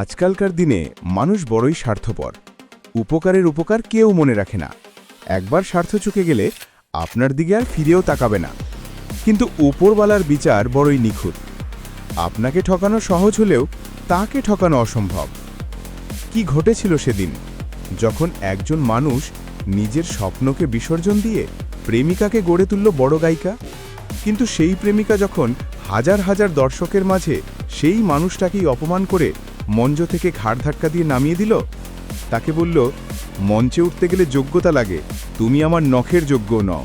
আজকালকার দিনে মানুষ বড়ই স্বার্থপর। উপকারের উপকার কেউ মনে রাখে না। একবার স্বার্থ চুকে গেলে আপনার দিকে আর ফিরেও তাকাবে না। কিন্তু উপরওয়ালার বিচার বড়ই নিখুঁত। আপনাকে ঠকানো সহজ হলেও তাকে ঠকানো অসম্ভব। কি ঘটেছিল সেদিন? যখন একজন মানুষ নিজের স্বপ্নকে বিসর্জন দিয়ে প্রেমিকাকে গড়ে তুলল বড় গায়িকা, কিন্তু সেই প্রেমিকা যখন হাজার হাজার দর্শকের মাঝে সেই মানুষটাকেই অপমান করে মঞ্চ থেকে ঘাড় ধাক্কা দিয়ে নামিয়ে দিল? তাকে বলল, মঞ্চে উঠতে গেলে যোগ্যতা লাগে, তুমি আমার নখের যোগ্য নও।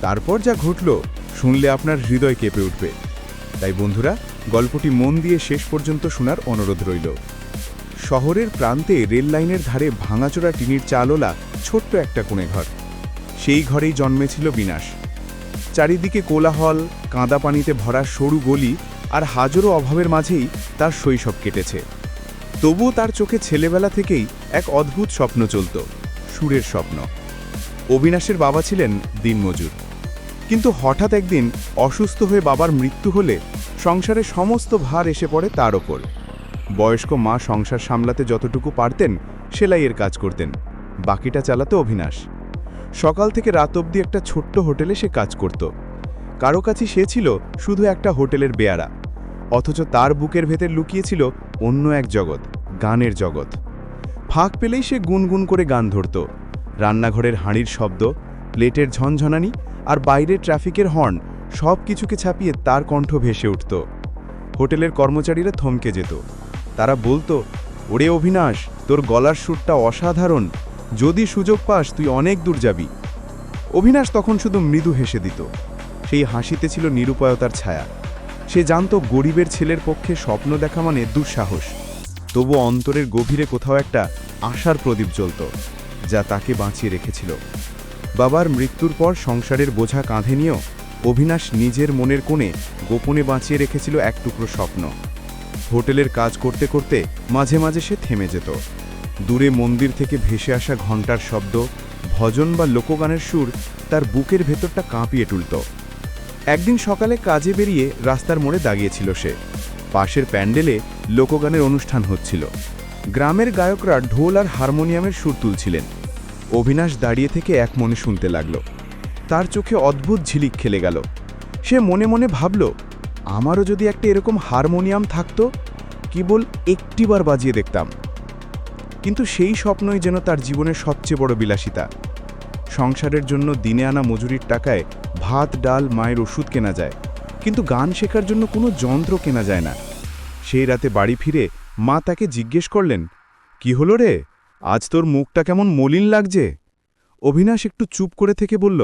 তারপর যা ঘটল, শুনলে আপনার হৃদয় কেঁপে উঠবে। তাই বন্ধুরা, গল্পটি মন দিয়ে শেষ পর্যন্ত শোনার অনুরোধ রইল। শহরের প্রান্তে রেল লাইনের ধারে ভাঙাচোরা টিনির চালওলা ছোট্ট একটা কোণে ঘর। সেই ঘরেই জন্মেছিল বিনাশ। চারিদিকে কোলাহল কাঁদা পানিতে ভরা সরু গলি আর হাজারো অভাবের মাঝেই তার শৈশব কেটেছে। তবুও তার চোখে ছেলেবেলা থেকেই এক অদ্ভুত স্বপ্ন চলত, সুরের স্বপ্ন। অবিনাশের বাবা ছিলেন দিনমজুর। কিন্তু হঠাৎ একদিন অসুস্থ হয়ে বাবার মৃত্যু হলে সংসারে সমস্ত ভার এসে পড়ে তার ওপর। বয়স্ক মা সংসার সামলাতে যতটুকু পারতেন সেলাইয়ের কাজ করতেন, বাকিটা চালাতো অভিনাশ সকাল থেকে রাত অবধি একটা ছোট্ট হোটেলে সে কাজ করত। কারও কাছে সে ছিল শুধু একটা হোটেলের বেয়ারা। অথচ তার বুকের ভেতর লুকিয়েছিল অন্য এক জগৎ, গানের জগৎ। ফাঁক পেলেই সে গুনগুন করে গান ধরত। রান্নাঘরের হাঁড়ির শব্দ, প্লেটের ঝনঝনানি আর বাইরের ট্রাফিকের হর্ন সব কিছুকে ছাপিয়ে তার কণ্ঠ ভেসে উঠত। হোটেলের কর্মচারীরা থমকে যেত। তারা বলতো, ওরে অভিনাশ তোর গলার সুরটা অসাধারণ। যদি সুযোগ পাস, তুই অনেক দূর যাবি। অভিনাশ তখন শুধু মৃদু হেসে দিত। সেই হাসিতে ছিল নিরুপায়তার ছায়া। সে জানত গরিবের ছেলের পক্ষে স্বপ্ন দেখা মানে দুঃসাহস। তবু অন্তরের গভীরে কোথাও একটা আশার প্রদীপ জ্বলত, যা তাকে বাঁচিয়ে রেখেছিল। বাবার মৃত্যুর পর সংসারের বোঝা কাঁধে নিয়েও অভিনাশ নিজের মনের কোণে গোপনে বাঁচিয়ে রেখেছিল এক টুকরো স্বপ্ন। হোটেলের কাজ করতে করতে মাঝে মাঝে সে থেমে যেত। দূরে মন্দির থেকে ভেসে আসা ঘণ্টার শব্দ, ভজন বা লোকগানের সুর তার বুকের ভেতরটা কাঁপিয়ে তুলত। একদিন সকালে কাজে বেরিয়ে রাস্তার মোড়ে দাঁড়িয়েছিল সে। পাশের প্যান্ডেলে লোকগানের অনুষ্ঠান হচ্ছিল। গ্রামের গায়করা ঢোল আর হারমোনিয়ামের সুর তুলছিলেন। অভিনাশ দাঁড়িয়ে থেকে এক মনে শুনতে লাগল। তার চোখে অদ্ভুত ঝিলিক খেলে গেল। সে মনে মনে ভাবল, আমারও যদি একটা এরকম হারমোনিয়াম থাকতো, কেবল একটিবার বাজিয়ে দেখতাম। কিন্তু সেই স্বপ্নই যেন তার জীবনের সবচেয়ে বড় বিলাসিতা। সংসারের জন্য দিনে আনা মজুরির টাকায় ভাত, ডাল, মায়ের ওষুধ কেনা যায়। কিন্তু গান শেখার জন্য কোনো যন্ত্র কেনা যায় না। সেই রাতে বাড়ি ফিরে মা তাকে জিজ্ঞেস করলেন, কি হলো রে? আজ তোর মুখটা কেমন মলিন লাগছে? অভিনাশ একটু চুপ করে থেকে বলল,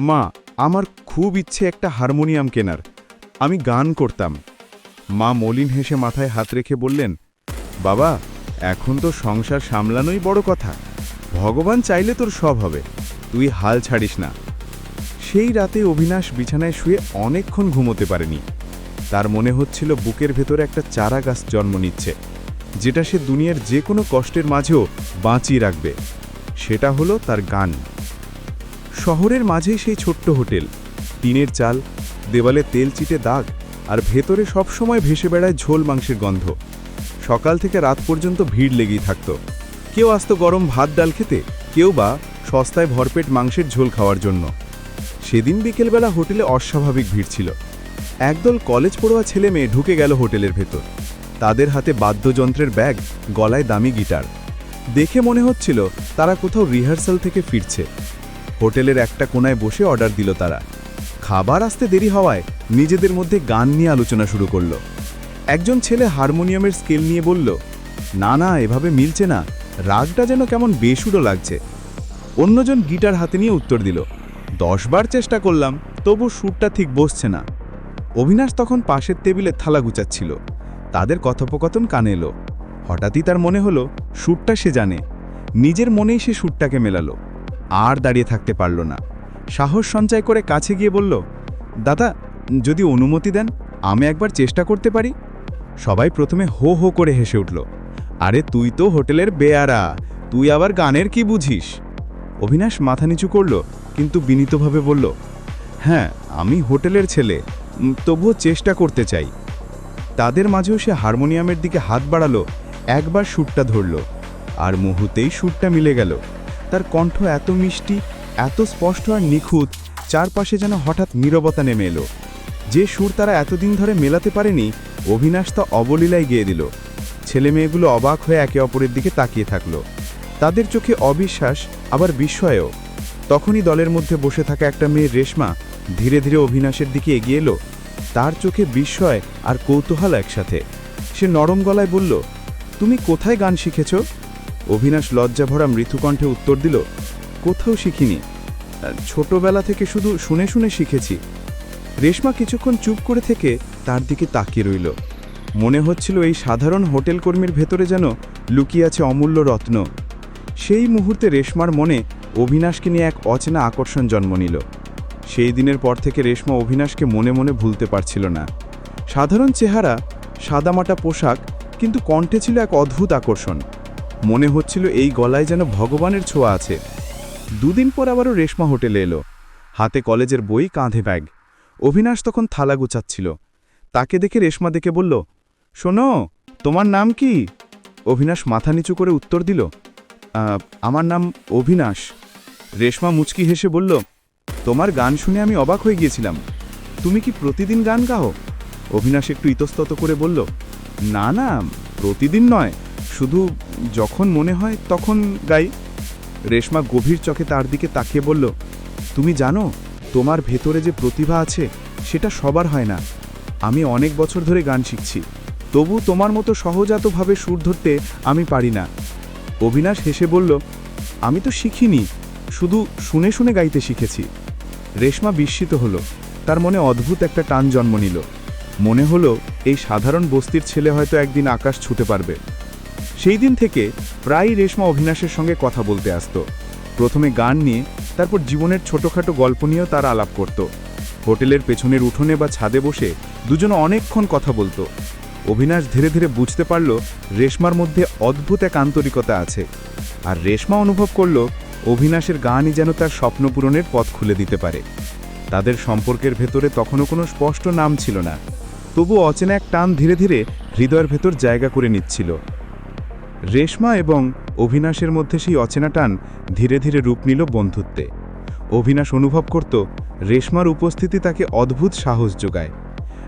মা, আমার খুব ইচ্ছে একটা হারমোনিয়াম কেনার। আমি গান করতাম। মা মলিন হেসে মাথায় হাত রেখে বললেন, বাবা, এখন তো সংসার সামলানোই বড় কথা। ভগবান চাইলে তোর সব হবে। তুই হাল ছাড়িস না। সেই রাতে অভিনাশ বিছানায় শুয়ে অনেকক্ষণ ঘুমোতে পারেনি। তার মনে হচ্ছিল বুকের ভেতরে একটা চারা গাছ জন্ম নিচ্ছে, যেটা সে দুনিয়ার যে কোনো কষ্টের মাঝেও বাঁচিয়ে রাখবে। সেটা হলো তার গান। শহরের মাঝেই সেই ছোট্ট হোটেল। টিনের চাল, দেওয়ালে তেল চিটে দাগ, আর ভেতরে সবসময় ভেসে বেড়ায় ঝোল মাংসের গন্ধ। সকাল থেকে রাত পর্যন্ত ভিড় লেগেই থাকত। কেউ আসতো গরম ভাত, ডাল খেতে, কেউ বা সস্তায় ভরপেট মাংসের ঝোল খাওয়ার জন্য। সেদিন বিকেলবেলা হোটেলে অস্বাভাবিক ভিড় ছিল। একদল কলেজ পড়ুয়া ছেলে মেয়ে ঢুকে গেল হোটেলের ভেতর। তাদের হাতে বাদ্যযন্ত্রের ব্যাগ, গলায় দামি গিটার। দেখে মনে হচ্ছিল তারা কোথাও রিহার্সাল থেকে ফিরছে। হোটেলের একটা কোনায় বসে অর্ডার দিল তারা। খাবার আসতে দেরি হওয়ায় নিজেদের মধ্যে গান নিয়ে আলোচনা শুরু করল। একজন ছেলে হারমোনিয়ামের স্কেল নিয়ে বলল, না না, এভাবে মিলছে না। রাগটা যেন কেমন বেসুরো লাগছে। অন্যজন গিটার হাতে নিয়ে উত্তর দিল দশবার চেষ্টা করলাম, তবু সুরটা ঠিক বসছে না। অভিনাশ তখন পাশের টেবিলে থালা গুচাচ্ছিল। তাদের কথোপকথন কানে এলো। হঠাৎই তার মনে হলো, সুরটা সে জানে। নিজের মনেই সে সুরটাকে মেলালো। আর দাঁড়িয়ে থাকতে পারল না। সাহস সঞ্চয় করে কাছে গিয়ে বলল, দাদা, যদি অনুমতি দেন, আমি একবার চেষ্টা করতে পারি? সবাই প্রথমে হো হো করে হেসে উঠল, আরে তুই তো হোটেলের বেয়ারা, তুই আবার গানের কি বুঝিস? অভিনাশ মাথা নিচু করল, কিন্তু বিনীতভাবে বলল হ্যাঁ আমি হোটেলের ছেলে তবুও চেষ্টা করতে চাই। তাদের মাঝেও সে হারমোনিয়ামের দিকে হাত বাড়ালো, একবার সুরটা ধরল, আর মুহূর্তেই সুরটা মিলে গেল। তার কণ্ঠ এত মিষ্টি, এত স্পষ্ট আর নিখুঁত, চারপাশে যেন হঠাৎ নীরবতা নেমে এলো। যে সুর তারা এতদিন ধরে মেলাতে পারেনি, অভিনাশ তা অবলীলায় গিয়ে দিল। ছেলে মেয়েগুলো অবাক হয়ে একে অপরের দিকে তাকিয়ে থাকল। তাদের চোখে অবিশ্বাস, আবার বিস্ময়ও। তখনই দলের মধ্যে বসে থাকা একটা মেয়ে রেশমা ধীরে ধীরে অভিনাশের দিকে এগিয়ে এলো। তার চোখে বিস্ময় আর কৌতূহল একসাথে। সে নরম গলায় বলল, তুমি কোথায় গান শিখেছ? অভিনাশ লজ্জা ভরা মৃত্যুকণ্ঠে উত্তর দিল, কোথাও শিখিনি। ছোটবেলা থেকে শুধু শুনে শুনে শিখেছি। রেশমা কিছুক্ষণ চুপ করে থেকে তার দিকে তাকিয়ে রইল। মনে হচ্ছিল এই সাধারণ হোটেল কর্মীর ভেতরে যেন লুকিয়ে আছে অমূল্য রত্ন। সেই মুহূর্তে রেশমার মনে অভিনাশকে নিয়ে এক অচেনা আকর্ষণ জন্ম নিল। সেই দিনের পর থেকে রেশমা অভিনাশকে মনে মনে ভুলতে পারছিল না। সাধারণ চেহারা সাদামাটা পোশাক কিন্তু কণ্ঠে ছিল এক অদ্ভুত আকর্ষণ। মনে হচ্ছিল এই গলায় যেন ভগবানের ছোঁয়া আছে। দুদিন পর আবারও রেশমা হোটেলে এলো। হাতে কলেজের বই কাঁধে ব্যাগ। অভিনাশ তখন থালা গুছাচ্ছিল। তাকে দেখে রেশমা দেখে বলল শোনো তোমার নাম কি? অভিনাশ মাথা নিচু করে উত্তর দিল "আহ, আমার নাম অভিনাশ। রেশমা মুচকি হেসে বলল, তোমার গান শুনে আমি অবাক হয়ে গিয়েছিলাম। তুমি কি প্রতিদিন গান গাও? অভিনাশ একটু ইতস্তত করে বলল, না না, প্রতিদিন নয়। শুধু যখন মনে হয় তখন গাই। রেশমা গভীর চোখে তার দিকে তাকিয়ে বলল, তুমি জানো, তোমার ভেতরে যে প্রতিভা আছে, সেটা সবার হয় না। আমি অনেক বছর ধরে গান শিখছি। তবু তোমার মতো সহজাতভাবে সুর ধরতে আমি পারি না। অবিনাশ হেসে বলল, আমি তো শিখিনি, শুধু শুনে শুনে গাইতে শিখেছি। রেশমা বিস্মিত হলো, তার মনে অদ্ভুত একটা টান জন্ম নিল। মনে হলো, এই সাধারণ বস্তির ছেলে হয়তো একদিন আকাশ ছুতে পারবে। সেই দিন থেকে প্রায়ই রেশমা অভিনাশের সঙ্গে কথা বলতে আসতো। প্রথমে গান নিয়ে, তারপর জীবনের ছোটোখাটো গল্প নিয়েও তার আলাপ করত। হোটেলের পেছনের উঠোনে বা ছাদে বসে দুজনে অনেকক্ষণ কথা বলতো। অভিনাশ ধীরে ধীরে বুঝতে পারল রেশমার মধ্যে অদ্ভুত এক আন্তরিকতা আছে। আর রেশমা অনুভব করল অভিনাশের গানই যেন তার স্বপ্ন পূরণের পথ খুলে দিতে পারে। তাদের সম্পর্কের ভেতরে তখনও কোনো স্পষ্ট নাম ছিল না। তবু অচেনা এক টান ধীরে ধীরে হৃদয়ের ভেতর জায়গা করে নিচ্ছিল। রেশমা এবং অভিনাশের মধ্যে সেই অচেনা টান ধীরে ধীরে রূপ নিল বন্ধুত্বে। অভিনাশ অনুভব করত রেশমার উপস্থিতি তাকে অদ্ভুত সাহস যোগায়।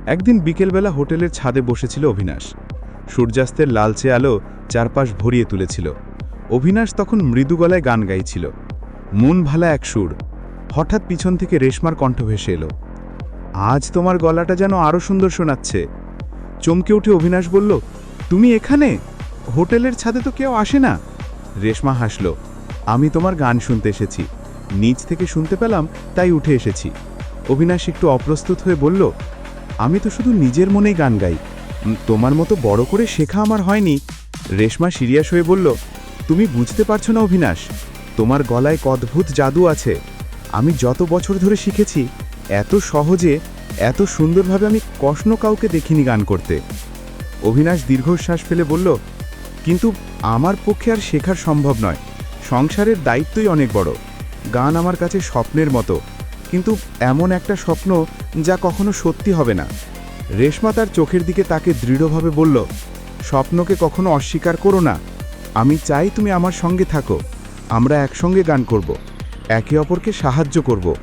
একদিন বিকেলবেলা হোটেলের ছাদে বসেছিল অভিনাশ। সূর্যাস্তের লালচে আলো চারপাশ ভরিয়ে তুলেছিল। অভিনাশ তখন মৃদু গলায় গান গাইছিল। মন ভালা এক সুর। হঠাৎ পিছন থেকে রেশমার কণ্ঠ ভেসে এলো। আজ তোমার গলাটা যেন আরও সুন্দর শোনাচ্ছে। চমকে উঠে অভিনাশ বলল, তুমি এখানে? হোটেলের ছাদে তো কেউ আসে না? রেশমা হাসল, আমি তোমার গান শুনতে এসেছি। নিচ থেকে শুনতে পেলাম, তাই উঠে এসেছি। অভিনাশ একটু অপ্রস্তুত হয়ে বলল আমি তো শুধু নিজের মনেই গান গাই। তোমার মতো বড় করে শেখা আমার হয়নি। রেশমা সিরিয়াস হয়ে বলল, তুমি বুঝতে পারছ না অভিনাশ, তোমার গলায় অদ্ভুত জাদু আছে। আমি যত বছর ধরে শিখেছি, এত সহজে, এত সুন্দরভাবে আমি কষ্ণ কাউকে দেখিনি গান করতে। অভিনাশ দীর্ঘশ্বাস ফেলে বলল, কিন্তু আমার পক্ষে আর শেখার সম্ভব নয়। সংসারের দায়িত্বই অনেক বড়। গান আমার কাছে স্বপ্নের মতো। কিন্তু এমন একটা স্বপ্ন যা কখনো সত্যি হবে না। রেশমা তার চোখের দিকে তাকে দৃঢ়ভাবে বলল, স্বপ্নকে কখনো অস্বীকার করো না। আমি চাই তুমি আমার সঙ্গে থাকো। আমরা একসঙ্গে গান করব, একে অপরকে সাহায্য করব।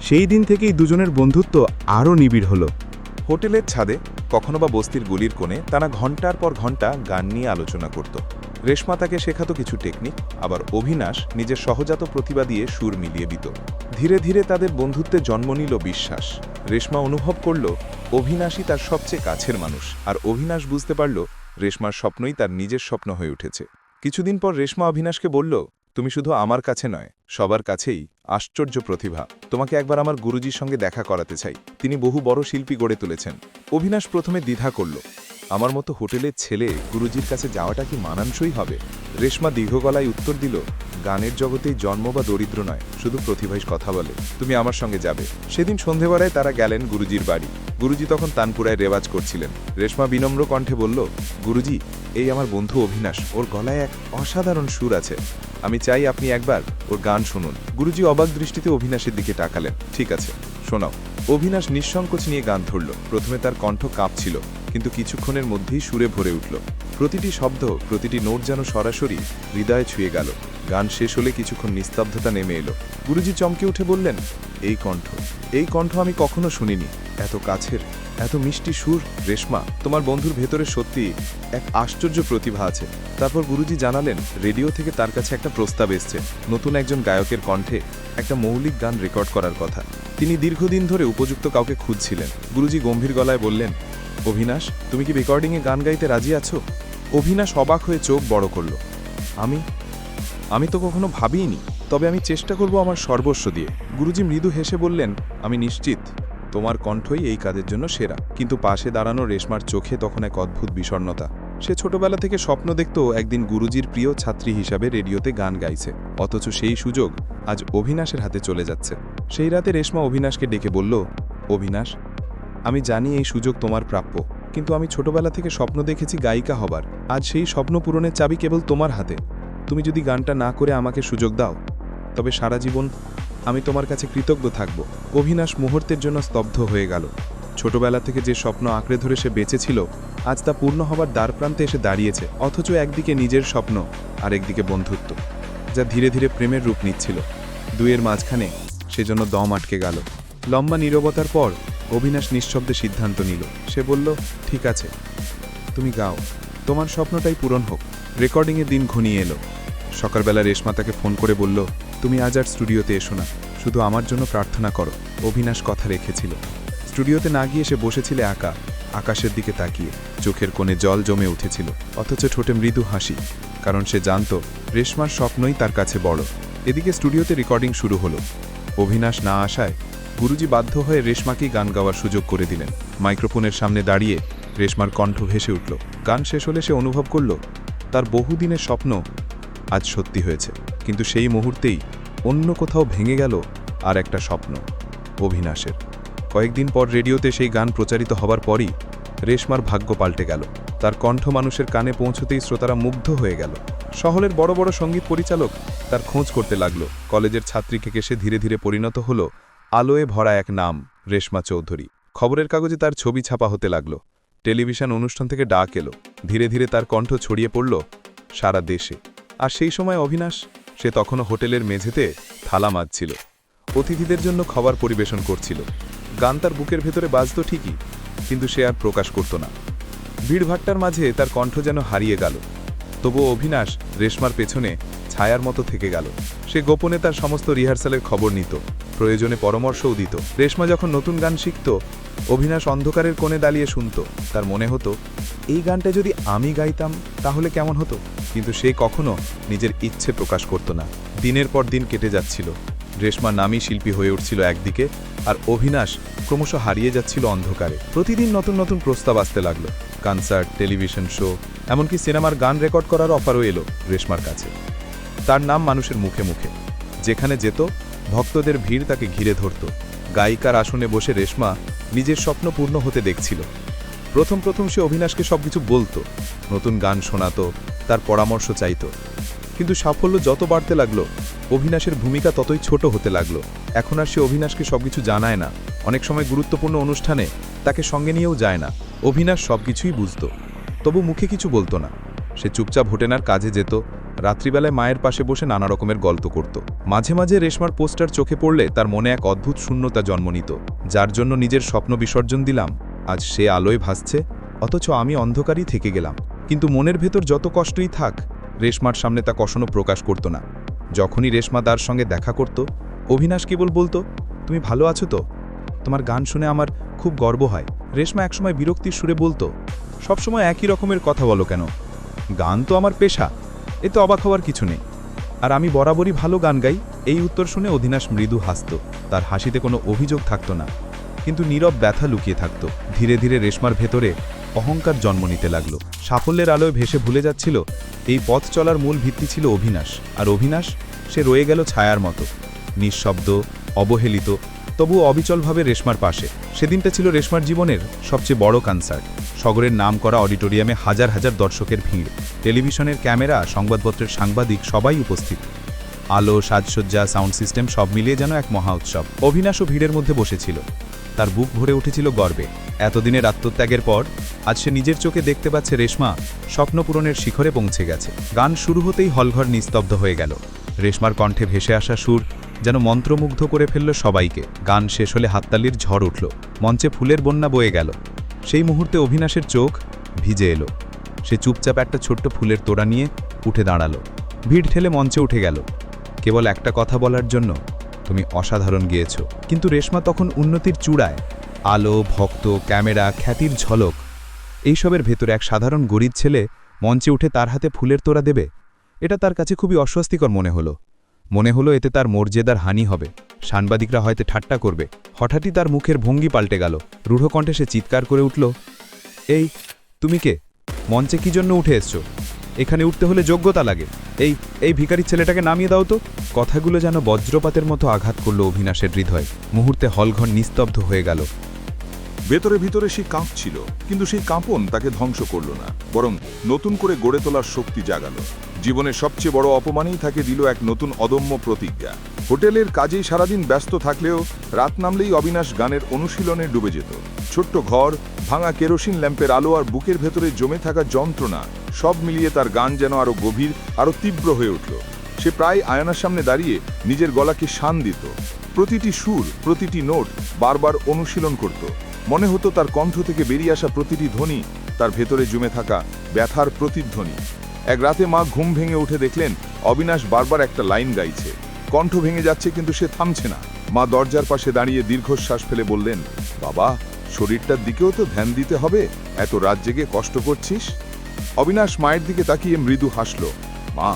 সেই দিন থেকেই দুজনের বন্ধুত্ব আরও নিবিড় হলো। হোটেলের ছাদে কখনো বা বস্তির গুলির কোণে তারা ঘণ্টার পর ঘণ্টা গান নিয়ে আলোচনা করত। রেশমা তাকে শেখাতো কিছু টেকনিক আবার অভিনাশ নিজের সহজাত প্রতিভা দিয়ে সুর মিলিয়ে দিত। ধীরে ধীরে তাদের বন্ধুত্বে জন্ম নিল বিশ্বাস। রেশমা অনুভব করল, অভিনাশই তার সবচেয়ে কাছের মানুষ, আর অভিনাশ বুঝতে পারল, রেশমার স্বপ্নই তার নিজের স্বপ্ন হয়ে উঠেছে। কিছুদিন পর রেশমা অভিনাশকে বলল, তুমি শুধু আমার কাছে নয়, সবার কাছেই আশ্চর্য প্রতিভা। তোমাকে একবার আমার গুরুজির সঙ্গে দেখা করাতে চাই। তিনি বহু বড় শিল্পী গড়ে তুলেছেন। অভিনাশ প্রথমে দ্বিধা করল আমার মতো হোটেলের ছেলে গুরুজির কাছে যাওয়াটা কি মানানসই হবে? রেশমা দীর্ঘ গলায় উত্তর দিল, গানের জগতেই জন্ম বা দরিদ্র নয়, শুধু প্রতিভাই কথা বলে। তুমি আমার সঙ্গে যাবে। সেদিন সন্ধেবেলায় তারা গেলেন গুরুজির বাড়ি। গুরুজি তখন তানপুরায় রেওয়াজ করছিলেন। রেশমা বিনম্র কণ্ঠে বলল, গুরুজি, এই আমার বন্ধু অভিনাশ ওর গলায় এক অসাধারণ সুর আছে। আমি চাই আপনি একবার ওর গান শুনুন। গুরুজি অবাক দৃষ্টিতে অভিনাশের দিকে তাকালেন। ঠিক আছে, শোনাও। অভিনাশ নিঃসংকোচ নিয়ে গান ধরল। প্রথমে তার কণ্ঠ কাঁপছিল। কিন্তু কিছুক্ষণের মধ্যেই সুরে ভরে উঠল। প্রতিটি শব্দ, প্রতিটি নোট যেন সরাসরি হৃদয়ে ছুঁয়ে গেল। গান শেষ হলে কিছুক্ষণ নিস্তব্ধতা নেমে এলো। গুরুজি চমকে উঠে বললেন, এই কণ্ঠ এই কণ্ঠ আমি কখনো শুনিনি। এত কাছের, এত মিষ্টি সুর। রেশমা, তোমার বন্ধুর ভেতরে সত্যি এক আশ্চর্য প্রতিভা আছে। তারপর গুরুজি জানালেন, রেডিও থেকে তার কাছে একটা প্রস্তাব এসছে, নতুন একজন গায়কের কণ্ঠে একটা মৌলিক গান রেকর্ড করার কথা। তিনি দীর্ঘদিন ধরে উপযুক্ত কাউকে খুঁজছিলেন। গুরুজি গম্ভীর গলায় বললেন অভিনাশ, তুমি কি রেকর্ডিংয়ে গান গাইতে রাজি আছো? অভিনাশ অবাক হয়ে চোখ বড় করল। আমি আমি তো কখনো ভাবিইনি, তবে আমি চেষ্টা করব আমার সর্বস্ব দিয়ে। গুরুজি মৃদু হেসে বললেন, আমি নিশ্চিত, তোমার কণ্ঠই এই কাজের জন্য সেরা। কিন্তু পাশে দাঁড়ানো রেশমার চোখে তখন এক অদ্ভুত বিষণ্ণতা। সে ছোটবেলা থেকে স্বপ্ন দেখত একদিন গুরুজির প্রিয় ছাত্রী হিসাবে রেডিওতে গান গাইছে। অথচ সেই সুযোগ আজ অভিনাশের হাতে চলে যাচ্ছে। সেই রাতে রেশমা অভিনাশকে ডেকে বলল, অভিনাশ আমি জানি এই সুযোগ তোমার প্রাপ্য, কিন্তু আমি ছোটবেলা থেকে স্বপ্ন দেখেছি গায়িকা হবার। আজ সেই স্বপ্ন পূরণের চাবি কেবল তোমার হাতে। তুমি যদি গানটা না করে আমাকে সুযোগ দাও, তবে সারা জীবন আমি তোমার কাছে কৃতজ্ঞ থাকব। অভিনাশ মুহূর্তের জন্য স্তব্ধ হয়ে গেল। ছোটবেলা থেকে যে স্বপ্ন আঁকড়ে ধরে সে বেঁচেছিল, আজ তা পূর্ণ হবার দ্বারপ্রান্তে এসে দাঁড়িয়েছে, অথচ একদিকে নিজের স্বপ্ন আর একদিকে বন্ধুত্ব, যা ধীরে ধীরে প্রেমের রূপ নিচ্ছিল। দুয়ের মাঝখানে সেজন্য দম আটকে গেল। লম্বা নীরবতার পর অভিনাশ নিঃশব্দে সিদ্ধান্ত নিল। সে বলল, ঠিক আছে। তুমি গাও। তোমার স্বপ্নটাই পূরণ হোক। রেকর্ডিংয়ের দিন ঘনিয়ে এলো। সকালবেলা রেশমা তাকে ফোন করে বলল, তুমি আজ আর স্টুডিওতে এসো না। শুধু আমার জন্য প্রার্থনা করো। অভিনাশ কথা রেখেছিল। স্টুডিওতে না গিয়ে সে বসেছিল একা। আকাশের দিকে তাকিয়ে। চোখের কোণে জল জমে উঠেছিল। অথচ ঠোঁটে মৃদু হাসি। কারণ সে জানত, রেশমার স্বপ্নই তার কাছে বড়। এদিকে স্টুডিওতে রেকর্ডিং শুরু হলো। অভিনাশ না আসায় গুরুজি বাধ্য হয়ে রেশমাকেই গান গাওয়ার সুযোগ করে দিলেন। মাইক্রোফোনের সামনে দাঁড়িয়ে রেশমার কণ্ঠ ভেসে উঠল। গান শেষ হলে সে অনুভব করল, তার বহুদিনের স্বপ্ন আজ সত্যি হয়েছে। কিন্তু সেই মুহূর্তেই অন্য কোথাও ভেঙে গেল আর একটা স্বপ্ন অভিনাশের কয়েকদিন পর রেডিওতে সেই গান প্রচারিত হবার পরই রেশমার ভাগ্য পাল্টে গেল। তার কণ্ঠ মানুষের কানে পৌঁছতেই শ্রোতারা মুগ্ধ হয়ে গেল। শহরের বড় বড় সংগীত পরিচালক তার খোঁজ করতে লাগল। কলেজের ছাত্রীকে থেকে সে ধীরে ধীরে পরিণত হল আলোয় ভরা এক নাম, রেশমা চৌধুরী। খবরের কাগজে তার ছবি ছাপা হতে লাগল। টেলিভিশন অনুষ্ঠান থেকে ডাক এলো। ধীরে ধীরে তার কণ্ঠ ছড়িয়ে পড়ল সারা দেশে। আর সেই সময় অবিনাশ, সে তখনও হোটেলের মেঝেতে থালা মাজছিল। অতিথিদের জন্য খাবার পরিবেশন করছিল। গান তার বুকের ভেতরে বাজত ঠিকই, কিন্তু সে আর প্রকাশ করত না। ভিড়ভাট্টার মাঝে তার কণ্ঠ যেন হারিয়ে গেল। তবুও অভিনাশ রেশমার পেছনে ছায়ার মতো থেকে গেল। সে গোপনে তার সমস্ত রিহার্সালের খবর নিত। প্রয়োজনে পরামর্শও দিত। রেশমা যখন নতুন গান শিখত, অভিনাশ অন্ধকারের কোণে দাঁড়িয়ে শুনত। তার মনে হতো, এই গানটা যদি আমি গাইতাম, তাহলে কেমন হতো? কিন্তু সে কখনো নিজের ইচ্ছে প্রকাশ করত না। দিনের পর দিন কেটে যাচ্ছিল। রেশমা নামী শিল্পী হয়ে উঠছিল একদিকে, আর অভিনাশ ক্রমশ হারিয়ে যাচ্ছিল অন্ধকারে। প্রতিদিন নতুন নতুন প্রস্তাব আসতে লাগল। কনসার্ট, টেলিভিশন শো, এমনকি সিনেমার গান রেকর্ড করার অফারও এলো রেশমার কাছে। তার নাম মানুষের মুখে মুখে। যেখানে যেত ভক্তদের ভিড় তাকে ঘিরে ধরত। গায়িকার আসনে বসে রেশমা নিজের স্বপ্ন পূর্ণ হতে দেখছিল। প্রথম প্রথম সে অভিনাশকে সবকিছু বলতো, নতুন গান শোনাতো, তার পরামর্শ চাইতো। কিন্তু সাফল্য যত বাড়তে লাগল অভিনাশের ভূমিকা ততই ছোট হতে লাগল। এখন আর সে অভিনাশকে সবকিছু জানায় না। অনেক সময় গুরুত্বপূর্ণ অনুষ্ঠানে তাকে সঙ্গে নিয়েও যায় না। অভিনাশ সবকিছুই বুঝতো। তবু মুখে কিছু বলতো না। সে চুপচাপ হোটেনার কাজে যেত রাত্রিবেলায় মায়ের পাশে বসে নানা রকমের গল্প করত। মাঝে মাঝে রেশমার পোস্টার চোখে পড়লে তার মনে এক অদ্ভুত শূন্যতা জন্ম নিত। যার জন্য নিজের স্বপ্ন বিসর্জন দিলাম। আজ সে আলোয় ভাসছে, অথচ আমি অন্ধকারই থেকে গেলাম। কিন্তু মনের ভেতর যত কষ্টই থাক, রেশমার সামনে তা কখনো প্রকাশ করত না। যখনই রেশমা তার সঙ্গে দেখা করত, অভিনাশ কেবল বলতো, তুমি ভালো আছো তো? তোমার গান শুনে আমার খুব গর্ব হয়। রেশমা একসময় বিরক্তির সুরে বলতো, সবসময় একই রকমের কথা বলো কেন? গান তো আমার পেশা। এতে অবাক হওয়ার কিছু নেই। আর আমি বরাবরই ভালো গান গাই, এই উত্তর শুনে অধিনাশ মৃদু হাসত। তার হাসিতে কোনো অভিযোগ থাকতো না। কিন্তু নীরব ব্যথা লুকিয়ে থাকত। ধীরে ধীরে রেশমার ভেতরে অহংকার জন্ম নিতে লাগল। সাফল্যের আলোয় ভেসে ভুলে যাচ্ছিল। এই পথ চলার মূল ভিত্তি ছিল অভিনাশ। আর অভিনাশ, সে রয়ে গেল ছায়ার মতো। নিঃশব্দ, অবহেলিত তবুও অবিচলভাবে রেশমার পাশে। সেদিনটা ছিল রেশমার জীবনের সবচেয়ে বড় কনসার্ট শহরের নাম করা অডিটোরিয়ামে হাজার হাজার দর্শকের ভিড়। টেলিভিশনের ক্যামেরা, সংবাদপত্রের সাংবাদিক সবাই উপস্থিত। আলো, সাজসজ্জা, সাউন্ড সিস্টেম সব মিলিয়ে যেন এক মহা উৎসব। অভিনাশও ভিড়ের মধ্যে বসেছিল। তার বুক ভরে উঠেছিল গর্বে। এতদিনের আত্মত্যাগের পর, আজ সে নিজের চোখে দেখতে পাচ্ছে রেশমা স্বপ্নপূরণের শিখরে পৌঁছে গেছে। গান শুরু হতেই হলঘর নিস্তব্ধ হয়ে গেল। রেশমার কণ্ঠে ভেসে আসা সুর যেন মন্ত্রমুগ্ধ করে ফেলল সবাইকে। গান শেষ হলে হাততালির ঝড় উঠল। মঞ্চে ফুলের বন্যা বয়ে গেল। সেই মুহূর্তে অভিনাশের চোখ ভিজে এলো। সে চুপচাপ একটা ছোট্ট ফুলের তোড়া নিয়ে উঠে দাঁড়াল। ভিড় ঠেলে মঞ্চে উঠে গেল। কেবল একটা কথা বলার জন্য তুমি অসাধারণ গিয়েছ। কিন্তু রেশমা তখন উন্নতির চূড়ায়। আলো, ভক্ত, ক্যামেরা, খ্যাতির ঝলক। এইসবের ভেতরে এক সাধারণ গরিব ছেলে মঞ্চে উঠে তার হাতে ফুলের তোড়া দেবে? এটা তার কাছে খুবই অস্বস্তিকর মনে হলো। মনে হলো এতে তার মর্যাদার হানি হবে। সাংবাদিকরা হয়তো ঠাট্টা করবে। হঠাৎই তার মুখের ভঙ্গি পাল্টে গেল। রূঢ়কণ্ঠে সে চিৎকার করে উঠল, এই, তুমি কে? মঞ্চে কি জন্য উঠে এসছো? এখানে উঠতে হলে যোগ্যতা লাগে। এই এই ভিখারির ছেলেটাকে নামিয়ে দাও তো। কথাগুলো যেন বজ্রপাতের মতো আঘাত করল অভিনাশের হৃদয়। মুহূর্তে হলঘর নিস্তব্ধ হয়ে গেল। ভেতরে ভিতরে সে কাঁপছিল, কিন্তু সেই কাঁপন তাকে ধ্বংস করল না, বরং নতুন করে গড়ে তোলার শক্তি জাগালো। জীবনের সবচেয়ে বড় অপমানেই তাকে দিল এক নতুন অদম্য প্রতিজ্ঞা। হোটেলের কাজেই সারাদিন ব্যস্ত থাকলেও রাত নামলেই অবিনাশ গানের অনুশীলনে ডুবে যেত। ছোট্ট ঘর, ভাঙা কেরোসিন ল্যাম্পের আলো আর বুকের ভেতরে জমে থাকা যন্ত্রণা সব মিলিয়ে তার গান যেন আরও গভীর, আরও তীব্র হয়ে উঠল। সে প্রায় আয়নার সামনে দাঁড়িয়ে নিজের গলাকে শান দিত। প্রতিটি সুর, প্রতিটি নোট বারবার অনুশীলন করত। মনে হতো তার কণ্ঠ থেকে বেরিয়ে আসা প্রতিটি ধ্বনি তার ভেতরে জমে থাকা ব্যথার প্রতিধ্বনি। এক রাতে মা ঘুম ভেঙে উঠে দেখলেন, অবিনাশ বারবার একটা লাইন গাইছে। কণ্ঠ ভেঙে যাচ্ছে কিন্তু সে থামছে না। মা দরজার পাশে দাঁড়িয়ে দীর্ঘশ্বাস ফেলে বললেন, বাবা, শরীরটার দিকেও তো ধ্যান দিতে হবে? এত রাত জেগে কষ্ট করছিস? অবিনাশ মায়ের দিকে তাকিয়ে মৃদু হাসল। মা,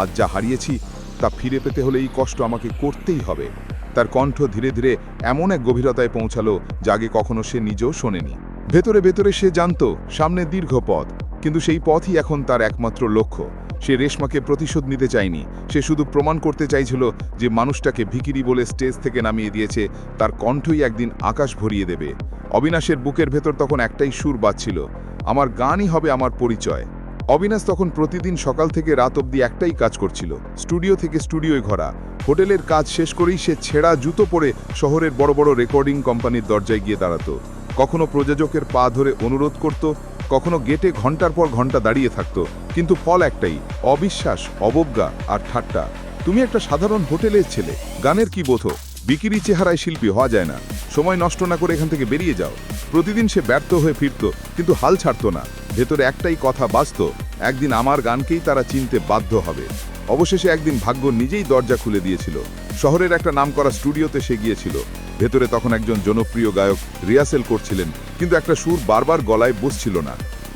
আজ যা হারিয়েছি, তা ফিরে পেতে হলে এই কষ্ট আমাকে করতেই হবে। তার কণ্ঠ ধীরে ধীরে এমন এক গভীরতায় পৌঁছালো যা আগে কখনো সে নিজেও শোনেনি। ভেতরে ভেতরে সে জানত, সামনে দীর্ঘ পথ, কিন্তু সেই পথই এখন তার একমাত্র লক্ষ্য। সে রেশমাকে প্রতিশোধ নিতে চায়নি। সে শুধু প্রমাণ করতে চাইছিল যে মানুষটাকে ভিকিরি বলে স্টেজ থেকে নামিয়ে দিয়েছে, তার কণ্ঠই একদিন আকাশ ভরিয়ে দেবে। অবিনাশের বুকের ভেতর তখন একটাই সুর বাজছিল। আমার গানই হবে আমার পরিচয়। অবিনাশ তখন প্রতিদিন সকাল থেকে রাত অবধি একটাই কাজ করছিল। স্টুডিও থেকে স্টুডিওয় ঘোরা। হোটেলের কাজ শেষ করেই সে ছেঁড়া জুতো পরে শহরের বড় বড় রেকর্ডিং কোম্পানির দরজায় গিয়ে দাঁড়াতো। কখনো প্রযোজকের পা ধরে অনুরোধ করত, কখনো গেটে ঘণ্টার পর ঘণ্টা দাঁড়িয়ে থাকত। কিন্তু ফল একটাই, অবিশ্বাস, অবজ্ঞা আর ঠাট্টা। তুমি একটা সাধারণ হোটেলের ছেলে, গানের কি বোধ? বিকিরি চেহারায় শিল্পী হওয়া যায় না। সময় নষ্ট না করে এখান থেকে বেরিয়ে যাও। প্রতিদিন সে ব্যর্থ হয়ে ফিরত, কিন্তু হাল ছাড়তো না। ভেতরে একটাই কথা বাঁচত, একদিন আমার গানকেই তারা চিনতে বাধ্য হবে। অবশেষে একদিন ভাগ্য নিজেই দরজা খুলে দিয়েছিল। শহরের একটা নামকরা স্টুডিওতে সে গিয়েছিল। ভেতরে তখন একজন জনপ্রিয় গায়ক রিহার্সেল করছিলেন, কিন্তু একটা সুর বারবার গলায় বসছিল না।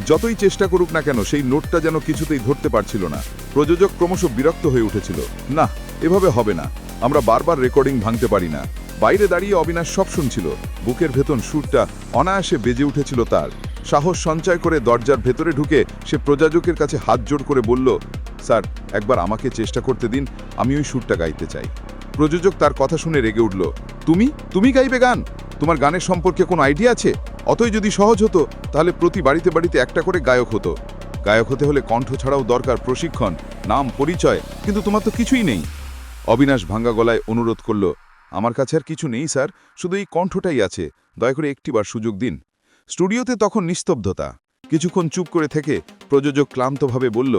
যতই চেষ্টা করুক না কেন, সেই নোটটা যেন কিছুতেই ধরতে পারছিল না। প্রযোজক ক্রমশ বিরক্ত হয়ে উঠেছিল না এভাবে হবে না। আমরা বারবার রেকর্ডিং ভাঙতে পারি না। বাইরে দাঁড়িয়ে অবিনাশ সব শুনছিল। বুকের ভেতন সুরটা অনায়াসে বেজে উঠেছিল তার। সাহস সঞ্চয় করে দরজার ভেতরে ঢুকে সে প্রযোজকের কাছে হাত জোড় করে বলল, স্যার, একবার আমাকে চেষ্টা করতে দিন, আমি ওই সুরটা গাইতে চাই। প্রযোজক তার কথা শুনে রেগে উঠল, তুমি? তুমি গাইবে গান? তোমার গানের সম্পর্কে কোনো আইডিয়া আছে? অতই যদি সহজ হতো, তাহলে প্রতি বাড়িতে বাড়িতে একটা করে গায়ক হতো। গায়ক হতে হলে কণ্ঠ ছাড়াও দরকার প্রশিক্ষণ, নাম পরিচয়, কিন্তু তোমার তো কিছুই নেই। অবিনাশ ভাঙ্গা গলায় অনুরোধ করল, আমার কাছে আর কিছু নেই, স্যার, শুধু এই কণ্ঠটাই আছে, দয়া করে একটিবার সুযোগ দিন। স্টুডিওতে তখন নিস্তব্ধতা। কিছুক্ষণ চুপ করে থেকে প্রযোজক ক্লান্তভাবে বলল,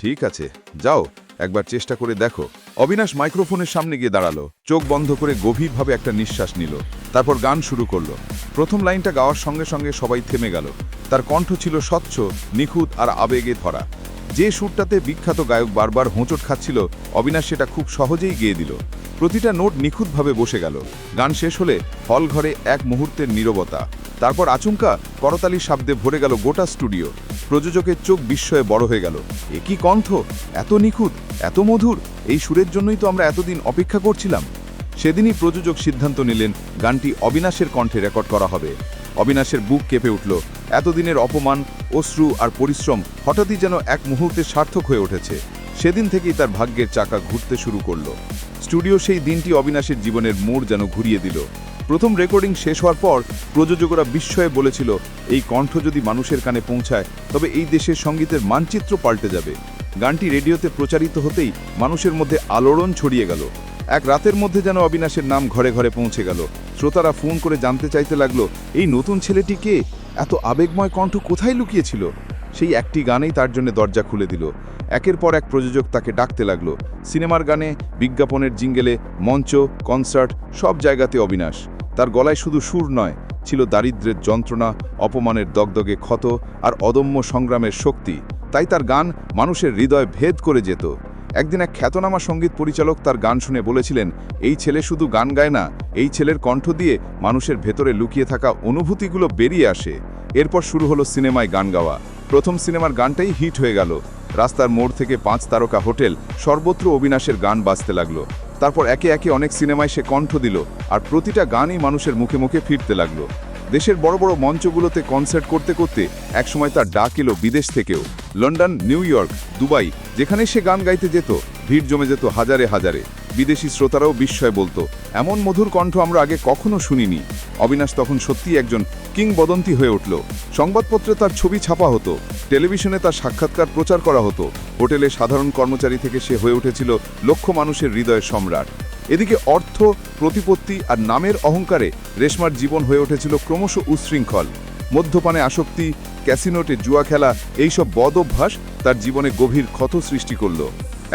ঠিক আছে, যাও, একবার চেষ্টা করে দেখো। অবিনাশ মাইক্রোফোনের সামনে গিয়ে দাঁড়াল, চোখ বন্ধ করে গভীরভাবে একটা নিঃশ্বাস নিল, তারপর গান শুরু করল। প্রথম লাইনটা গাওয়ার সঙ্গে সঙ্গে সবাই থেমে গেল। তার কণ্ঠ ছিল স্বচ্ছ, নিখুঁত আর আবেগে ধরা যে সুরটাতে বিখ্যাত গায়ক বারবার হোঁচট খাচ্ছিল, অবিনাশ সেটা খুব সহজেই গেয়ে দিল। প্রতিটা নোট নিখুঁতভাবে বসে গেল। গান শেষ হলে হল ঘরে এক মুহূর্তের নীরবতা। তারপর আচমকা করতালি শব্দে ভরে গেল গোটা স্টুডিও। প্রযোজকের চোখ বিস্ময়ে বড় হয়ে গেল। এ কি কণ্ঠ? এত নিখুঁত, এত মধুর? এই সুরের জন্যই তো আমরা এতদিন অপেক্ষা করছিলাম। সেদিনই প্রযোজক সিদ্ধান্ত নিলেন, গানটি অবিনাশের কণ্ঠে রেকর্ড করা হবে। অবিনাশের বুক কেঁপে উঠল। এতদিনের অপমান অশ্রু আর পরিশ্রম হঠাৎই যেন এক মুহূর্তে সার্থক হয়ে উঠেছে। সেদিন থেকেই তার ভাগ্যের চাকা ঘুরতে শুরু করল। স্টুডিও সেই দিনটি অবিনাশের জীবনের মোড় যেন ঘুরিয়ে দিল। প্রথম রেকর্ডিং শেষ হওয়ার পর প্রযোজকরা বিস্ময়ে বলেছিল, এই কণ্ঠ যদি মানুষের কানে পৌঁছায়, তবে এই দেশের সঙ্গীতের মানচিত্র পাল্টে যাবে। গানটি রেডিওতে প্রচারিত হতেই মানুষের মধ্যে আলোড়ন ছড়িয়ে গেল। এক রাতের মধ্যে যেন অবিনাশের নাম ঘরে ঘরে পৌঁছে গেল। শ্রোতারা ফোন করে জানতে চাইতে লাগল, এই নতুন ছেলেটি কে? এত আবেগময় কণ্ঠ কোথায় লুকিয়েছিল? সেই একটি গানেই তার জন্য দরজা খুলে দিল। একের পর এক প্রযোজক তাকে ডাকতে লাগল। সিনেমার গানে, বিজ্ঞাপনের জিঙ্গেলে, মঞ্চ, কনসার্ট, সব জায়গাতে অবিনাশ। তার গলায় শুধু সুর নয়, ছিল দারিদ্র্যের যন্ত্রণা, অপমানের দগদগে ক্ষত আর অদম্য সংগ্রামের শক্তি। তাই তার গান মানুষের হৃদয় ভেদ করে যেত। একদিন এক খ্যাতনামা সংগীত পরিচালক তার গান শুনে বলেছিলেন, এই ছেলে শুধু গান গায় না, এই ছেলের কণ্ঠ দিয়ে মানুষের ভেতরে লুকিয়ে থাকা অনুভূতিগুলো বেরিয়ে আসে। এরপর শুরু হলো সিনেমায় গান গাওয়া। প্রথম সিনেমার গানটাই হিট হয়ে গেল। রাস্তার মোড় থেকে পাঁচ তারকা হোটেল সর্বত্র অবিনাশের গান বাজতে লাগল। তারপর একে একে অনেক সিনেমায় সে কণ্ঠ দিল আর প্রতিটা গানই মানুষের মুখে মুখে ফিরতে লাগল। দেশের বড় বড় মঞ্চগুলোতে কনসার্ট করতে করতে একসময় তার ডাক এলো বিদেশ থেকেও। লন্ডন, নিউ ইয়র্ক, দুবাই, যেখানে সে গান গাইতে যেত, ভিড় জমে যেত হাজারে হাজারে। বিদেশি শ্রোতারাও বিস্ময় বলতো, এমন মধুর কণ্ঠ আমরা আগে কখনো শুনিনি। অবিনাশ তখন সত্যি একজন কিংবদন্তি হয়ে উঠল। সংবাদপত্রে তার ছবি ছাপা হতো, টেলিভিশনে তার সাক্ষাৎকার প্রচার করা হতো। হোটেলে সাধারণ কর্মচারী থেকে সে হয়ে উঠেছিল লক্ষ মানুষের হৃদয়ের সম্রাট। এদিকে অর্থ, প্রতিপত্তি আর নামের অহংকারে রেশমার জীবন হয়ে উঠেছিল ক্রমশ উচ্ছৃঙ্খল। মধ্যপানে আসক্তি ক্যাসিনোটে জুয়া খেলা, এইসব বদ অভ্যাস তার জীবনে গভীর ক্ষত সৃষ্টি করল।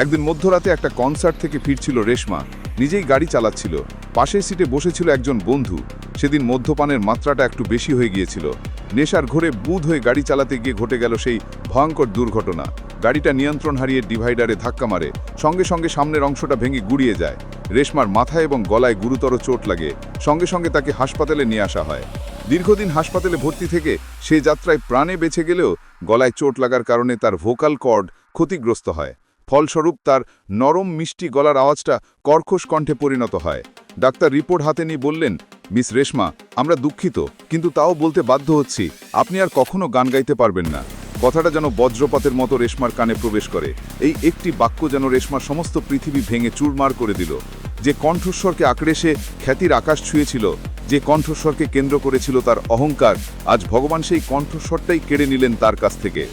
একদিন মধ্যরাতে একটা কনসার্ট থেকে ফিরছিল রেশমা, নিজেই গাড়ি চালাচ্ছিল। পাশের সিটে বসেছিল একজন বন্ধু। সেদিন মদ্যপানের মাত্রাটা একটু বেশি হয়ে গিয়েছিল। নেশার ঘোরে বুধ হয়ে গাড়ি চালাতে গিয়ে ঘটে গেল সেই ভয়ঙ্কর দুর্ঘটনা। গাড়িটা নিয়ন্ত্রণ হারিয়ে ডিভাইডারে ধাক্কা মারে। সঙ্গে সঙ্গে সামনের অংশটা ভেঙে গুড়িয়ে যায়। রেশমার মাথায় এবং গলায় গুরুতর চোট লাগে। সঙ্গে সঙ্গে তাকে হাসপাতালে নিয়ে আসা হয়। দীর্ঘদিন হাসপাতালে ভর্তি থেকে সে যাত্রায় প্রাণে বেঁচে গেলেও গলায় চোট লাগার কারণে তার ভোকাল কর্ড ক্ষতিগ্রস্ত হয়। ফলস্বরূপ তার নরম মিষ্টি গলার আওয়াজটা কর্কশ কণ্ঠে পরিণত হয়। ডাক্তার রিপোর্ট হাতে নিয়ে বললেন, মিস রেশমা, আমরা দুঃখিত, কিন্তু তাও বলতে বাধ্য হচ্ছি, আপনি আর কখনো গান গাইতে পারবেন না। কথাটা যেন বজ্রপাতের মতো রেশমার কানে প্রবেশ করে। এই একটি বাক্য যেন রেশমার সমস্ত পৃথিবী ভেঙে চুরমার করে দিল। যে কণ্ঠস্বরকে আঁকড়ে সে খ্যাতির আকাশ ছুঁয়েছিল, যে কণ্ঠস্বরকে কেন্দ্র করেছিল তার অহংকার, আজ ভগবান সেই কণ্ঠস্বরটাই কেড়ে নিলেন তার কাছ থেকে।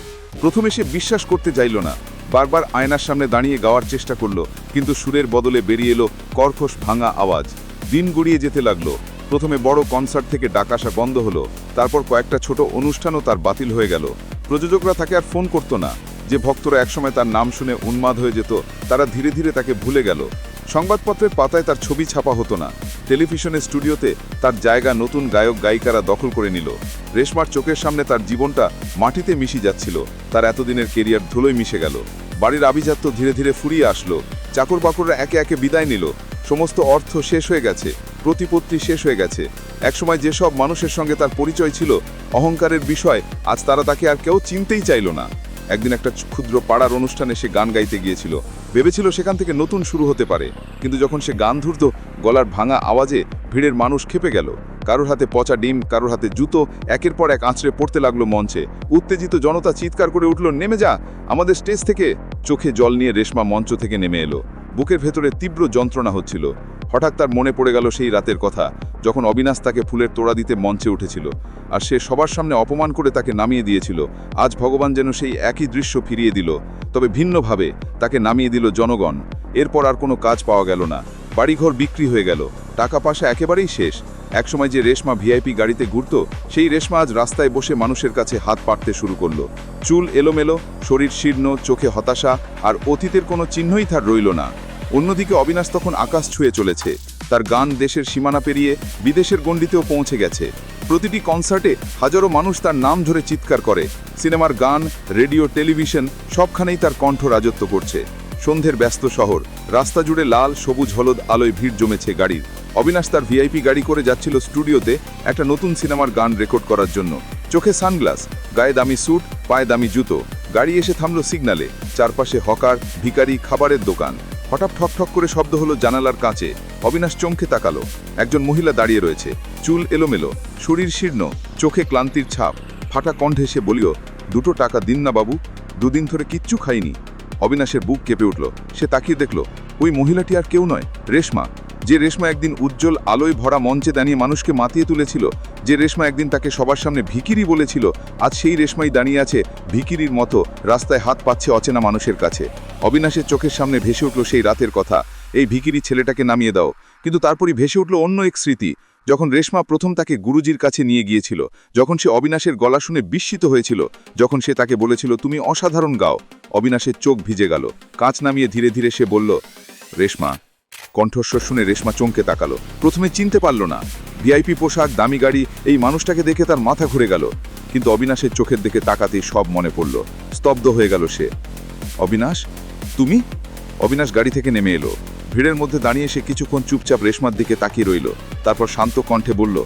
প্রথমে সে বিশ্বাস করতে চাইল না বারবার আয়নার সামনে দাঁড়িয়ে গাওয়ার চেষ্টা করল, কিন্তু সুরের বদলে বেরিয়ে এলো কর্কশ ভাঙা আওয়াজ। দিন গড়িয়ে যেতে লাগল। প্রথমে বড় কনসার্ট থেকে ডাক আসা বন্ধ হলো, তারপর কয়েকটা ছোট অনুষ্ঠানও তার বাতিল হয়ে গেল। প্রযোজকরা তাকে আর ফোন করতো না। যে ভক্তরা একসময় তার নাম শুনে উন্মাদ হয়ে যেত, তারা ধীরে ধীরে তাকে ভুলে গেল। সংবাদপত্রের পাতায় তার ছবি ছাপা হতো না। টেলিভিশনের স্টুডিওতে তার জায়গা নতুন গায়ক গায়িকারা দখল করে নিল। রেশমার চোখের সামনে তার জীবনটা মাটিতে মিশে যাচ্ছিল। তার এতদিনের কেরিয়ার ধুলোয় মিশে গেল। বাড়ির আভিজাত্য ধীরে ধীরে ফুরিয়ে আসলো। চাকর বাকররা একে একে বিদায় নিল। সমস্ত অর্থ শেষ হয়ে গেছে। প্রতিপত্তি শেষ হয়ে গেছে। একসময় যেসব মানুষের সঙ্গে তার পরিচয় ছিল, অহংকারের বিষয় আজ তারা তাকে আর কেউ চিনতেই চাইল না। একদিন একটা ক্ষুদ্র পাড়ার অনুষ্ঠানে সে গান গাইতে গিয়েছিল। ভেবেছিল সেখান থেকে নতুন শুরু হতে পারে, কিন্তু যখন সে গান ধরত, গলার ভাঙা আওয়াজে ভিড়ের মানুষ খেপে গেল। কারোর হাতে পচা ডিম, কারোর হাতে জুতো, একের পর এক আঁচড়ে পড়তে লাগল মঞ্চে। উত্তেজিত জনতা চিৎকার করে উঠল, নেমে যা! আমাদের স্টেজ থেকে চোখে জল নিয়ে রেশমা মঞ্চ থেকে নেমে এলো। বুকের ভেতরে তীব্র যন্ত্রণা হচ্ছিল। হঠাৎ তার মনে পড়ে গেল সেই রাতের কথা, যখন অবিনাশ তাকে ফুলের তোড়া দিতে মঞ্চে উঠেছিল, আর সে সবার সামনে অপমান করে তাকে নামিয়ে দিয়েছিল। আজ ভগবান যেন সেই একই দৃশ্য ফিরিয়ে দিল, তবে ভিন্নভাবে তাকে নামিয়ে দিল জনগণ। এরপর আর কোনো কাজ পাওয়া গেল না। বাড়িঘর বিক্রি হয়ে গেল। টাকা পয়সা একেবারেই শেষ। একসময় যে রেশমা ভিআইপি গাড়িতে ঘুরত, সেই রেশমা আজ রাস্তায় বসে মানুষের কাছে হাত পাততে শুরু করল। চুল এলোমেলো, শরীর শীর্ণ, চোখে হতাশা, আর অতীতের কোনো চিহ্নই তার রইল না। অন্যদিকে অবিনাশ তখন আকাশ ছুঁয়ে চলেছে। তার গান দেশের সীমানা পেরিয়ে বিদেশের গণ্ডিতেও পৌঁছে গেছে। প্রতিটি কনসার্টে হাজারো মানুষ তার নাম ধরে চিৎকার করে। সিনেমার গান, রেডিও, টেলিভিশন সবখানেই তার কণ্ঠ রাজত্ব করছে। সন্ধ্যের ব্যস্ত শহর, রাস্তা জুড়ে লাল, সবুজ, হলুদ, আলোয় ভিড় জমেছে গাড়ির। অবিনাশ তার ভিআইপি গাড়ি করে যাচ্ছিল স্টুডিওতে একটা নতুন সিনেমার গান রেকর্ড করার জন্য। চোখে সানগ্লাস, গায়ে দামি স্যুট, পায়ে দামি জুতো। গাড়ি এসে থামল সিগনালে, চারপাশে হকার, ভিখারি, খাবারের দোকান। হঠাৎ ঠক ঠক করে শব্দ হলো জানালার কাঁচে। অবিনাশ চমকে তাকালো। একজন মহিলা দাঁড়িয়ে রয়েছে। চুল এলোমেলো। শরীর শীর্ণ। চোখে ক্লান্তির ছাপ। ফাটা কণ্ঠে সে বলিও দুটো টাকা দিন না বাবু। দুদিন ধরে কিচ্ছু খাইনি। অবিনাশের বুক কেঁপে উঠল। সে তাকিয়ে দেখল, ওই মহিলাটি আর কেউ নয়, রেশমা। যে রেশমা একদিন উজ্জ্বল আলোয় ভরা মঞ্চে দাঁড়িয়ে মানুষকে মাতিয়ে তুলেছিল, যে রেশমা একদিন তাকে সবার সামনে ভিকিরি বলেছিল, আজ সেই রেশমাই দাঁড়িয়ে আছে ভিকিরির মতো, রাস্তায় হাত পাচ্ছে অচেনা মানুষের কাছে। অবিনাশের চোখের সামনে ভেসে উঠল সেই রাতের কথা, এই ভিকিরি ছেলেটাকে নামিয়ে দাও। কিন্তু তারপরই ভেসে উঠল অন্য এক স্মৃতি, যখন রেশমা প্রথম তাকে গুরুজির কাছে নিয়ে গিয়েছিল, যখন সে অবিনাশের গলা শুনে বিস্মিত হয়েছিল, যখন সে তাকে বলেছিল, তুমি অসাধারণ গাও। অবিনাশের চোখ ভিজে গেল। কাঁচ নামিয়ে ধীরে ধীরে সে বলল, রেশমা কণ্ঠস্বর শুনে রেশমা চমকে তাকালো। প্রথমে চিনতে পারল না। ভিআইপি পোশাক, দামি গাড়ি, এই মানুষটাকে দেখে তার মাথা ঘুরে গেল। কিন্তু অবিনাশের চোখের দিকে তাকাতেই সব মনে পড়ল। স্তব্ধ হয়ে গেল সে। অবিনাশ? তুমি? অবিনাশ গাড়ি থেকে নেমে এলো। ভিড়ের মধ্যে দাঁড়িয়ে সে কিছুক্ষণ চুপচাপ রেশমার দিকে তাকিয়ে রইল। তারপর শান্ত কণ্ঠে বলল,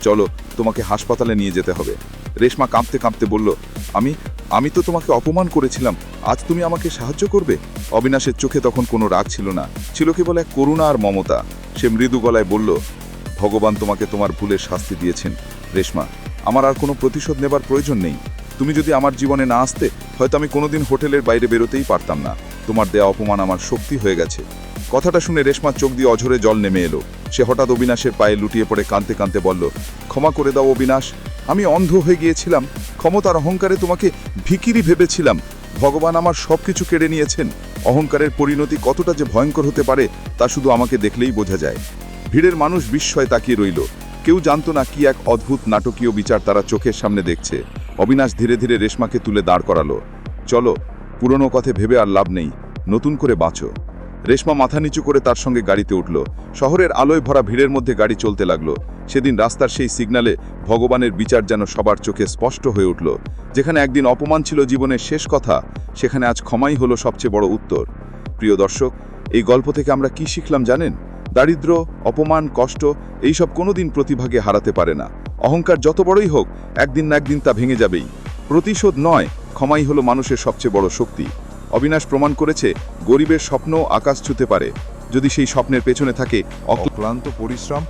চলো, তোমাকে হাসপাতালে নিয়ে যেতে হবে। রেশমা কাঁপতে কাঁপতে বলল, আমি আমি তো তোমাকে অপমান করেছিলাম। আজ তুমি আমাকে সাহায্য করবে? অবিনাশের চোখে তখন কোনো রাগ ছিল না। ছিল কেবল এক করুণা আর মমতা। সে মৃদু গলায় বলল, ভগবান তোমাকে তোমার ভুলের শাস্তি দিয়েছেন। রেশমা, আমার আর কোনো প্রতিশোধ নেবার প্রয়োজন নেই। তুমি যদি আমার জীবনে না আসতে, হয়তো আমি কোনোদিন হোটেলের বাইরে বেরোতেই পারতাম না। তোমার দেয়া অপমান আমার শক্তি হয়ে গেছে। কথাটা শুনে রেশমার চোখ দিয়ে অঝরে জল নেমে এলো। সে হঠাৎ অবিনাশের পায়ে লুটিয়ে পড়ে কাঁদতে কাঁদতে বলল, ক্ষমা করে দাও অবিনাশ। আমি অন্ধ হয়ে গিয়েছিলাম। ক্ষমতার অহংকারে তোমাকে ভিকিরি ভেবেছিলাম। ভগবান আমার সব কিছু কেড়ে নিয়েছেন। অহংকারের পরিণতি কতটা যে ভয়ঙ্কর হতে পারে, তা শুধু আমাকে দেখলেই বোঝা যায়। ভিড়ের মানুষ বিস্ময়ে তাকিয়ে রইল। কেউ জানতো না কি এক অদ্ভুত নাটকীয় বিচার তারা চোখের সামনে দেখছে। অবিনাশ ধীরে ধীরে রেশমাকে তুলে দাঁড় করালো। চলো, পুরনো কথা ভেবে আর লাভ নেই। নতুন করে বাঁচো। রেশমা মাথা নিচু করে তার সঙ্গে গাড়িতে উঠল। শহরের আলোয় ভরা ভিড়ের মধ্যে গাড়ি চলতে লাগল। সেদিন রাস্তার সেই সিগনালে ভগবানের বিচার যেন সবার চোখে স্পষ্ট হয়ে উঠল। যেখানে একদিন অপমান ছিল জীবনের শেষ কথা, সেখানে আজ ক্ষমাই হলো সবচেয়ে বড় উত্তর। প্রিয় দর্শক, এই গল্প থেকে আমরা কি শিখলাম জানেন? দারিদ্র অপমান, কষ্ট, এইসব কোনোদিন প্রতিভাগে হারাতে পারে না। অহংকার যত বড়ই হোক, একদিন না একদিন তা ভেঙে যাবেই। প্রতিশোধ নয়, ক্ষমাই হলো মানুষের সবচেয়ে বড় শক্তি। অবিনাশ প্রমাণ করেছে, গরিবের স্বপ্ন আকাশ ছুতে পারে। যদি সেই স্বপ্নের পেছনে থাকে অক্লান্ত পরিশ্রম